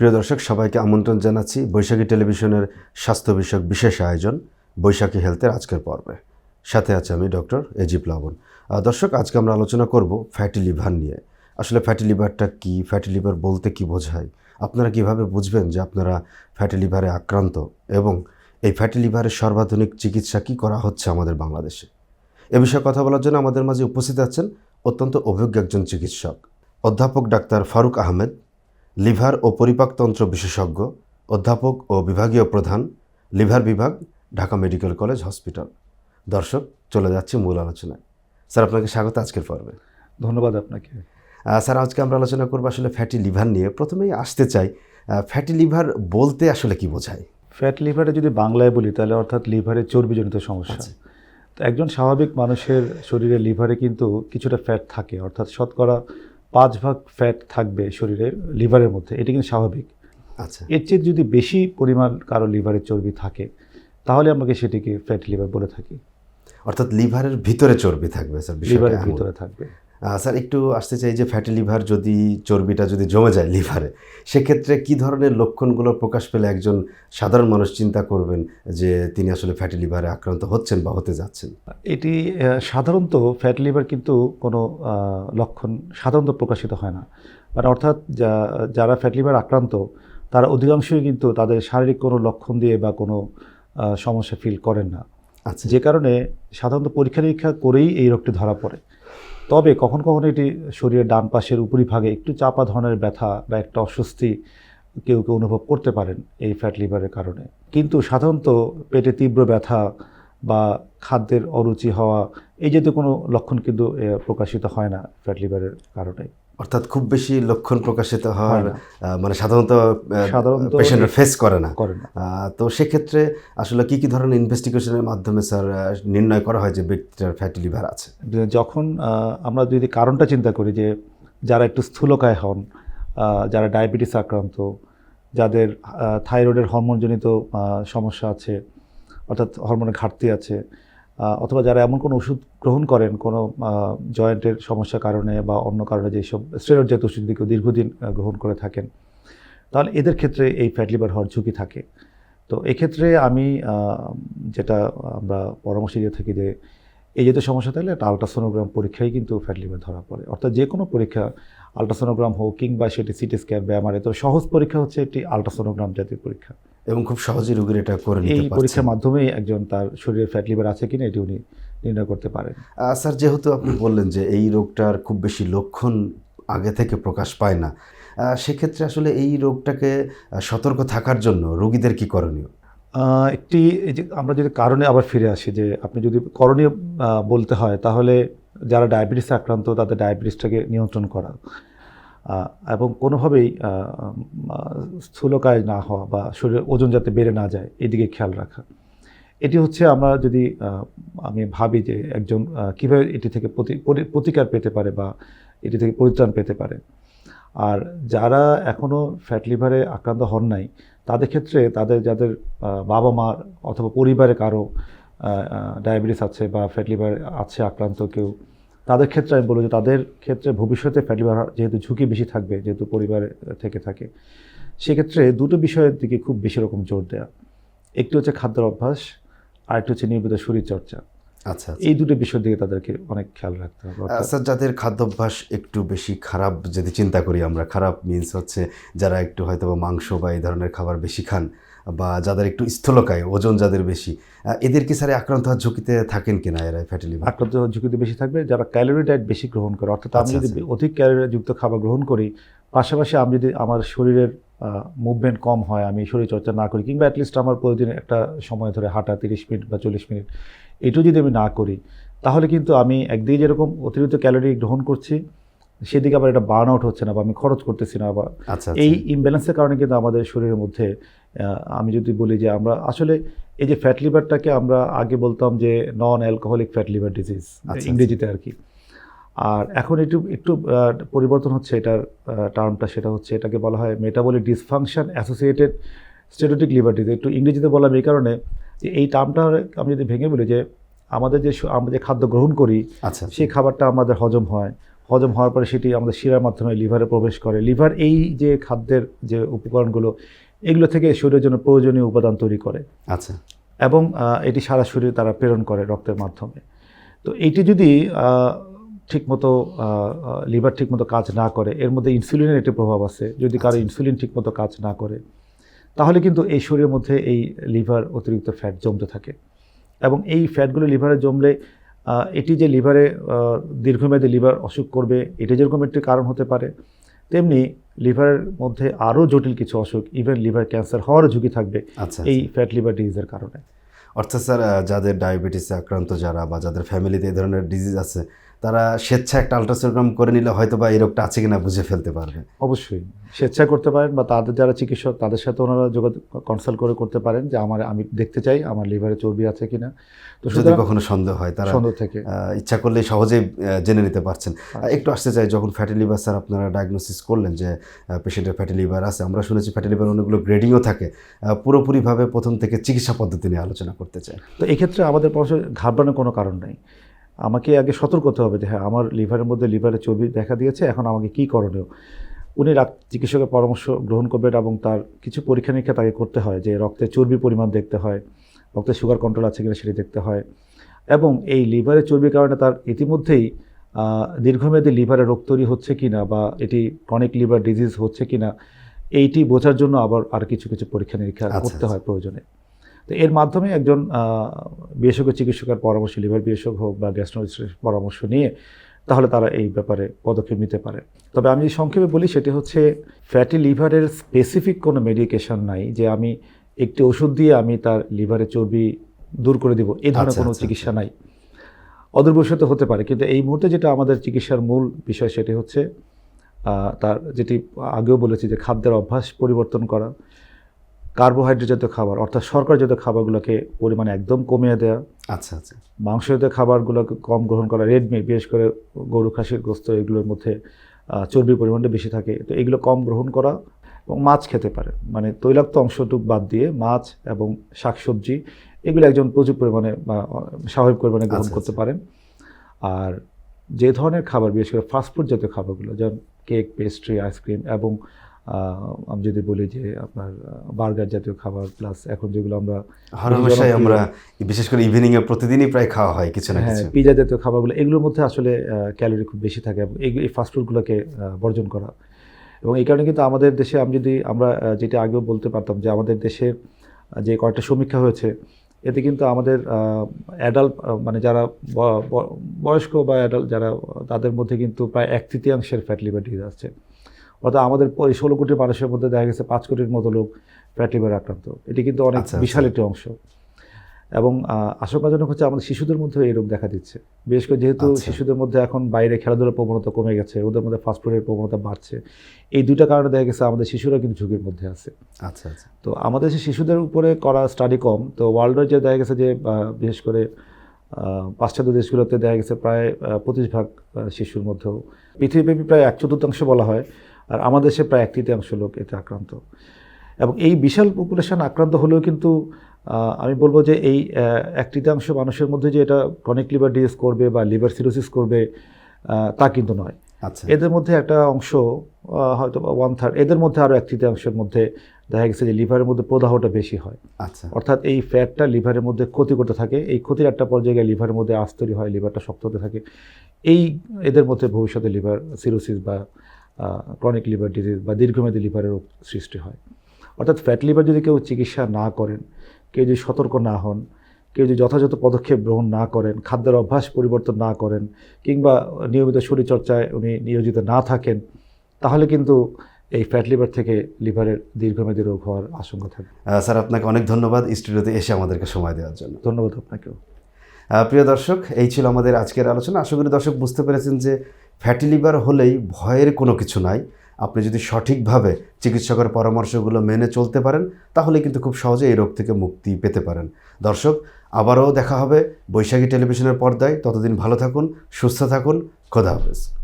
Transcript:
প্রিয় দর্শক, সবাইকে আমন্ত্রণ জানাচ্ছি বৈশাখী টেলিভিশনের স্বাস্থ্য বিষয়ক বিশেষ আয়োজন, বৈশাখী হেলথের আজকের পর্বে। সাথে আছে আমি ডক্টর এজি প্লাবন দর্শক, আজকে আমরা আলোচনা করব ফ্যাটি লিভার নিয়ে। আসলে ফ্যাটি লিভারটা কি, ফ্যাটি লিভার বলতে কি বোঝায়? আপনারা কীভাবে বুঝবেন যে আপনারা ফ্যাটি লিভারে আক্রান্ত এবং এই ফ্যাটি লিভারের সর্বাধুনিক চিকিৎসা কি করা হচ্ছে আমাদের বাংলাদেশে? এ বিষয়ে কথা বলার জন্য আমাদের মাঝে উপস্থিত আছেন অত্যন্ত অভিজ্ঞ একজন চিকিৎসক, অধ্যাপক ডাক্তার ফারুক আহমেদ লিভার ও পরিপাকতন্ত্র বিশেষজ্ঞ অধ্যাপক ও বিভাগীয় প্রধান লিভার বিভাগ ঢাকা মেডিকেল কলেজ হসপিটাল। দর্শক চলে যাচ্ছে মূল আলোচনায়। স্যার আপনাকে স্বাগত আজকের পর্বে। ধন্যবাদ আপনাকে। স্যার আজকে আমরা আলোচনা করব আসলে ফ্যাটি লিভার নিয়ে। প্রথমেই আসতে চাই ফ্যাটি লিভার বলতে আসলে কি বোঝায়? ফ্যাট লিভারে যদি বাংলায় বলি তাহলে অর্থাৎ লিভারে চর্বিজনিত সমস্যা। আচ্ছা। তো একজন স্বাভাবিক মানুষের শরীরে লিভারে কিন্তু কিছুটা ফ্যাট থাকে অর্থাৎ শতকরা পাঁচ ভাগ ফ্যাট থাকবে শরীরের লিভারের মধ্যে এটা কিন্তু স্বাভাবিক। আচ্ছা। এর চেয়ে যদি বেশি পরিমাণ কারও লিভারের চর্বি থাকে তাহলে আমাকে সেটিকে ফ্যাট লিভার বলে থাকি? অর্থাৎ লিভারের ভিতরে চর্বি থাকবে স্যার লিভারের ভিতরে থাকবে। স্যার একটু আসতে চাই যে ফ্যাটি লিভার যদি চর্বিটা যদি জমে যায় লিভারে সেক্ষেত্রে কি ধরনের লক্ষণগুলো প্রকাশ পেলে একজন সাধারণ মানুষ চিন্তা করবেন যে তিনি আসলে ফ্যাটি লিভারে আক্রান্ত হচ্ছেন বা হতে যাচ্ছেন? এটি সাধারণত ফ্যাটি লিভার কিন্তু কোনো লক্ষণ সাধারণত প্রকাশিত হয় না। মানে অর্থাৎ যা- যারা ফ্যাট লিভার আক্রান্ত তারা অধিকাংশই কিন্তু তাদের শারীরিক কোনো লক্ষণ দিয়ে বা কোনো সমস্যা ফিল করেন না। আচ্ছা। যে কারণে সাধারণত পরীক্ষা নিরীক্ষা করেই এই রোগটি ধরা পড়ে। তবে কখন কখন এটি শরীরের ডান পাশের উপরিভাগে একটু চাপা ধরনের ব্যথা বা একটা অস্বস্তি কেউ কেউ অনুভব করতে পারেন এই ফ্যাট লিভারের কারণে। কিন্তু সাধারণত পেটে তীব্র ব্যথা বা খাদ্যের অরুচি হওয়া এই জাতীয় কোনো লক্ষণ কিন্তু প্রকাশিত হয় না ফ্যাট লিভারের কারণে। অর্থাৎ খুব বেশি লক্ষণ প্রকাশিত। আহ, মানে সাধারণত সাধারণত পেশেন্টরা ফেস করে না। তো সেক্ষেত্রে আসলে কি কি ধরনের ইনভেস্টিগেশনের মাধ্যমে স্যার নির্ণয় করা হয় যে ব্যক্তিটার ফ্যাটি লিভার আছে? যখন আমরা যদি কারণটা চিন্তা করি যে যারা একটু স্থূলকায় হন যারা ডায়াবেটিস আক্রান্ত যাদের থাইরয়েডের হরমোনজনিত সমস্যা আছে অর্থাৎ হরমোনের ঘাটতি আছে অথবা যারা এমন কোনো ওষুধ গ্রহণ করেন, কোনো জয়েন্টের সমস্যার কারণে বা অন্য কারণে যেসব স্টেরয়েড জাতীয় ওষুধ কেউ দীর্ঘদিন গ্রহণ করে থাকেন, তাহলে এদের ক্ষেত্রে এই ফ্যাট লিভার হওয়ার ঝুঁকি থাকে। তো এক্ষেত্রে আমি যেটা আমরা পরামর্শ দিয়ে থাকি যে, এই জাতীয় সমস্যা থাকলে একটা আলট্রাসোনোগ্রাম পরীক্ষায় কিন্তু ফ্যাট লিভার ধরা পড়ে। অর্থাৎ যে কোনো পরীক্ষা, আলট্রাসোনোগ্রাম হোক কিংবা সেটি সিটি স্ক্যান বা এমআরআই তো সহজ পরীক্ষা হচ্ছে একটি আলট্রাসোনোগ্রাম জাতীয় পরীক্ষা। এবং খুব সহজেই রোগীর এটা করে এই নিতে পরীক্ষার পারছেন মাধ্যমেই একজন তার শরীরে ফ্যাট লিভার আছে কিনা এটি উনি নির্ণয় করতে পারেন। স্যার যেহেতু আপনি বললেন যে এই রোগটার খুব বেশি লক্ষণ আগে থেকে প্রকাশ পায় না সেক্ষেত্রে আসলে এই রোগটাকে সতর্ক থাকার জন্য রোগীদের কি করণীয়? একটি এই যে আমরা যদি কারণে আবার ফিরে আসি যে আপনি যদি করণীয় বলতে হয় তাহলে যারা ডায়াবেটিস আক্রান্ত তাদের ডায়াবেটিসটাকে নিয়ন্ত্রণ করা। এবং কোনোভাবেই স্থূলকায় না হওয়া বা শরীরের ওজন যাতে বেড়ে না যায়, এদিকে খেয়াল রাখা। এটি হচ্ছে আমরা যদি আমি ভাবি যে একজন কীভাবে এটি থেকে প্রতি- প্রতিকার পেতে পারে বা এটি থেকে পরিত্রাণ পেতে পারে। আর যারা এখনও ফ্যাট লিভারে আক্রান্ত হন নাই, তাদের ক্ষেত্রে তাদের যাদের বাবা মা অথবা পরিবারে কারও ডায়াবেটিস আছে বা ফ্যাট লিভার আছে আক্রান্ত কেউ তাদের ক্ষেত্রে আমি বলব যে তাদের ক্ষেত্রে ভবিষ্যতে ফ্যাট লিভার যেহেতু ঝুঁকি বেশি থাকবে যেহেতু পরিবারে থেকে থাকে সেক্ষেত্রে দুটো বিষয়ের দিকে খুব বেশি রকম জোর দেওয়া একটি হচ্ছে খাদ্যের অভ্যাস আর একটি হচ্ছে নিয়মিত শরীরচর্চা আচ্ছা আচ্ছা। এই দুটো বিষয়ের দিকে তাদেরকে অনেক খেয়াল রাখতে হবে স্যার যাদের খাদ্যাভ্যাস একটু বেশি খারাপ যদি চিন্তা করি আমরা খারাপ মিন্স হচ্ছে যারা একটু হয়তো মাংস বা এই ধরনের খাবার বেশি খান বা যাদের একটু স্থূলকায় ওজন যাদের বেশি এদের কি স্যার আক্রান্ত হওয়ার ঝুঁকিতে থাকেন কিনা এরা ফ্যাটি লিভার আক্রান্ত হওয়ার ঝুঁকিতে বেশি থাকবে যারা ক্যালোরি ডায়েট বেশি গ্রহণ করে অর্থাৎ আমি আচ্ছা, যদি আচ্ছা। অধিক ক্যালোরি যুক্ত খাবার গ্রহণ করি পাশাপাশি আমি যদি আমার শরীরের মুভমেন্ট কম হয় আমি শরীর চর্চা না করি কিংবা অ্যাটলিস্ট আমার প্রতিদিন একটা সময় ধরে হাঁটা তিরিশ মিনিট বা চল্লিশ মিনিট এটু যদি আমি না করি তাহলে কিন্তু আমি একদিকে যেরকম অতিরিক্ত ক্যালোরি গ্রহণ করছি সেদিকে আবার এটা বার্ন আউট হচ্ছে না বা আমি খরচ করতেছি না বা আচ্ছা এই আচ্ছা। ইমব্যালেন্সের কারণে কিন্তু আমাদের শরীরের মধ্যে আমি যদি বলি যে আমরা আসলে এই যে ফ্যাট লিভারটাকে আমরা আগে বলতাম যে non alcoholic fat liver disease. ইংরেজিতে আর কি আর এখন একটু একটু পরিবর্তন হচ্ছে এটার টার্মটা সেটা হচ্ছে এটাকে বলা হয় metabolic dysfunction associated steatotic liver disease একটু ইংরেজিতে বললাম এই কারণে যে এই টার্মটা আমি যদি ভেঙে বলি যে আমাদের যে আমরা যে খাদ্য গ্রহণ করি আচ্ছা সেই খাবারটা আমাদের হজম হয় হজম হওয়ার পরে সেটি আমাদের শিরার মাধ্যমে লিভারে প্রবেশ করে। লিভার এই যে খাদ্যের যে উপকরণগুলো এগুলো থেকে শরীরের জন্য প্রয়োজনীয় উপাদান তৈরি করে। আচ্ছা। এবং এটি সারা শরীরে তারা প্রেরণ করে রক্তের মাধ্যমে। তো এটি যদি ঠিকমতো লিভার ঠিকমতো কাজ না করে এর মধ্যে ইনসুলিনের একটি প্রভাব আছে। যদি কারও আচ্ছা। ইনসুলিন ঠিকমতো কাজ না করে তাহলে কিন্তু এই শরীরের মধ্যে এই লিভার অতিরিক্ত ফ্যাট জমতে থাকে। এবং এই ফ্যাটগুলো লিভারে জমলে এটি যে লিভারে দীর্ঘমেয়াদী লিভার অসুখ করবে এটা যেরকম একটি কারণ হতে পারে তেমনি লিভারের মধ্যে আরও জটিল কিছু অসুখ ইভেন লিভার ক্যান্সার হওয়ার ঝুঁকি থাকবে আচ্ছা এই ফ্যাট লিভার ডিজিজের কারণে। অর্থাৎ স্যার যাদের ডায়াবেটিসে আক্রান্ত যারা বা যাদের ফ্যামিলিতে এই ধরনের ডিজিজ আছে তারা স্বেচ্ছা একটা আলট্রাসোনোগ্রাম করে নিলে হয়তো বা এই রোগটা আছে কিনা বুঝে ফেলতে পারবে। অবশ্যই। স্বেচ্ছা করতে পারেন বা তাদের যারা চিকিৎসক তাদের সাথে ওনারা যোগাযোগ কনসাল্ট করে করতে পারেন যে আমার আমি দেখতে চাই আমার লিভারে চর্বি আছে কিনা। তো যদি কখনো সন্দেহ হয় তারা সন্দেহ থেকে। ইচ্ছা করলেই সহজেই জেনে নিতে পারছেন। আচ্ছা। একটু আসতে চাই যখন ফ্যাটি লিভার স্যার আপনারা ডায়াগনোসিস করলেন যে পেশেন্টের ফ্যাটি লিভার আছে আমরা শুনেছি ফ্যাটি লিভার অনেকগুলো গ্রেডিংও থাকে। পুরোপুরিভাবে প্রথম থেকে চিকিৎসা পদ্ধতি নিয়ে আলোচনা করতে চাই। তো এক্ষেত্রে আমাদের পরামর্শ ঘাবড়ানোর কোনো কারণ নেই। আমাকে আগে সতর্ক হতে হবে যে হ্যাঁ আমার লিভারের মধ্যে লিভারের চর্বি দেখা দিয়েছে এখন আমাকে কী করণীয় উনি রাত চিকিৎসকের পরামর্শ গ্রহণ করবেন এবং তার কিছু পরীক্ষা নিরীক্ষা তাকে করতে হয় যে রক্তে চর্বির পরিমাণ দেখতে হয় রক্তে সুগার কন্ট্রোল আছে কিনা সেটি দেখতে হয় এবং এই লিভারের চর্বির কারণে তার ইতিমধ্যেই দীর্ঘমেয়াদী লিভারে রোগ তৈরি হচ্ছে কি না বা এটি ক্রনিক লিভার ডিজিজ হচ্ছে কিনা এইটি বোঝার জন্য আবার আর কিছু কিছু পরীক্ষা নিরীক্ষা আচ্ছা, করতে আচ্ছা। হয় প্রয়োজনে তো এর মাধ্যমে একজন বিশেষজ্ঞ চিকিৎসকের পরামর্শ লিভার বিশেষজ্ঞ হোক বা গ্যাস্ট্রোলজিস্টের পরামর্শ নিয়ে তাহলে তারা এই ব্যাপারে পদক্ষেপ নিতে পারে। তবে আমি সংক্ষেপে বলি সেটি হচ্ছে ফ্যাটি লিভারের স্পেসিফিক কোনো মেডিকেশন নাই যে আমি একটি ওষুধ দিয়ে আমি তার লিভারে চর্বি দূর করে দিব। এই ধরনের আচ্ছা, কোনো আচ্ছা, চিকিৎসা নাই। অদূরবর্ষিত হতে পারে কিন্তু এই মুহূর্তে যেটা আমাদের চিকিৎসার মূল বিষয় সেটি হচ্ছে তার যেটি আগেও বলেছি যে খাদ্যের অভ্যাস পরিবর্তন করা। কার্বোহাইড্রেট জাতীয় খাবার অর্থাৎ শর্করা জাতীয় খাবারগুলোকে পরিমাণে একদম কমিয়ে দেওয়া আচ্ছা আচ্ছা। মাংস জাতীয় খাবারগুলোকে কম গ্রহণ করা রেড মিট বিশেষ করে গরু খাসির গোস্ত এগুলোর মধ্যে চর্বির পরিমাণটা বেশি থাকে। তো এগুলো কম গ্রহণ করা এবং মাছ খেতে পারে। মানে তৈলাক্ত অংশটুক বাদ দিয়ে মাছ এবং শাকসবজি এগুলো একজন প্রচুর পরিমাণে বা স্বাভাবিক পরিমাণে গ্রহণ আচ্ছা, করতে আচ্ছা। পারেন। আর যে ধরনের খাবার বিশেষ করে ফাস্টফুড জাতীয় খাবারগুলো যেমন কেক পেস্ট্রি আইসক্রিম এবং আমি যদি বলি যে আপনার বার্গার জাতীয় খাবার প্লাস এখন যেগুলো আমরা জনপ্রিয়- আমরা বিশেষ করে ইভিনিং এ প্রতিদিনই প্রায় খাওয়া হয় কিছু না হ্যাঁ কিছু। পিজা জাতীয় খাবারগুলো এগুলোর মধ্যে আসলে ক্যালোরি খুব বেশি থাকে এবং এই ফাস্টফুডগুলোকে বর্জন করা। এবং এই কারণে কিন্তু আমাদের দেশে আমি যদি আমরা যেটা আগেও বলতে পারতাম যে আমাদের দেশে যে কয়েকটা সমীক্ষা হয়েছে এতে কিন্তু আমাদের অ্যাডাল্ট মানে যারা বয়স্ক বা অ্যাডাল্ট যারা তাদের মধ্যে কিন্তু প্রায় এক তৃতীয়াংশের ফ্যাট লিভার ডিজিজ আসছে অর্থাৎ আমাদের ষোলো কোটি মানুষের মধ্যে দেখা গেছে পাঁচ কোটির মতো লোক ফ্যাট লিভার আক্রান্ত। এটি কিন্তু অনেক আচ্ছা, বিশাল আচ্ছা। একটি অংশ। এবং আশঙ্কাজনক হচ্ছে আমাদের শিশুদের মধ্যেও এই রোগ দেখা দিচ্ছে। বিশেষ করে যেহেতু আচ্ছা। শিশুদের মধ্যে এখন বাইরে খেলাধুলার প্রবণতা কমে গেছে ওদের মধ্যে ফাস্টফুডের প্রবণতা বাড়ছে। এই দুইটা কারণে দেখা গেছে আমাদের শিশুরা কিন্তু ঝুঁকির মধ্যে আছে। আচ্ছা আচ্ছা। তো আমাদের দেশে শিশুদের উপরে করা স্টাডি কম তো ওয়ার্ল্ডের যে দেখা গেছে যে বিশেষ করে পাশ্চাত্য দেশগুলোতে দেখা গেছে প্রায় পঁচিশ ভাগ শিশুর মধ্যেও। পৃথিবীব্যাপী প্রায় এক চতুর্থাংশ বলা হয়। আর আমাদের দেশে প্রায় এক তৃতীয়াংশ লোক এতে আক্রান্ত। এবং এই বিশাল পপুলেশন আক্রান্ত হলেও কিন্তু আমি বলব যে এই এক তৃতীয়াংশ মানুষের মধ্যে যে এটা ক্রনিক লিভার ডিজিজ করবে বা লিভার সিরোসিস করবে তা কিন্তু নয়। আচ্ছা। এদের মধ্যে একটা অংশ হয়তো ওয়ান থার্ড এদের মধ্যে আরও এক তৃতীয়াংশের মধ্যে দেখা গেছে যে লিভারের মধ্যে প্রদাহটা বেশি হয়। আচ্ছা। অর্থাৎ এই ফ্যাটটা লিভারের মধ্যে ক্ষতি করতে থাকে এই ক্ষতির একটা পর্যায়ে লিভারের মধ্যে আঁচ তৈরি হয় লিভারটা শক্ত হতে থাকে। এই এদের মধ্যে ভবিষ্যতে লিভার সিরোসিস বা ক্রনিক লিভার ডিজিজ বা দীর্ঘমেয়াদী লিভারের রোগ সৃষ্টি হয়। অর্থাৎ ফ্যাট লিভার যদি কেউ চিকিৎসা না করেন কেউ যদি সতর্ক না হন কেউ যদি যথাযথ পদক্ষেপ গ্রহণ না করেন খাদ্যের অভ্যাস পরিবর্তন না করেন কিংবা নিয়মিত শরীরচর্চায় উনি নিয়োজিত না থাকেন তাহলে কিন্তু এই ফ্যাট লিভার থেকে লিভারের দীর্ঘমেয়াদী রোগ হওয়ার আশঙ্কা থাকে। স্যার আপনাকে অনেক ধন্যবাদ স্টুডিওতে এসে আমাদেরকে সময় দেওয়ার জন্য। ধন্যবাদ আপনাকেও। প্রিয় দর্শক এই ছিল আমাদের আজকের আলোচনা। আশা করি দর্শক বুঝতে পেরেছেন যে ফ্যাটি লিভার হলেই ভয়ের কোনো কিছু নাই। আপনি যদি সঠিকভাবে চিকিৎসকের পরামর্শগুলো মেনে চলতে পারেন, তাহলে কিন্তু খুব সহজে এই রোগ থেকে মুক্তি পেতে পারেন। দর্শক, আবারও দেখা হবে বৈশাখী টেলিভিশনের পর্দায়। ততদিন ভালো থাকুন, সুস্থ থাকুন। খোদা হাফেজ।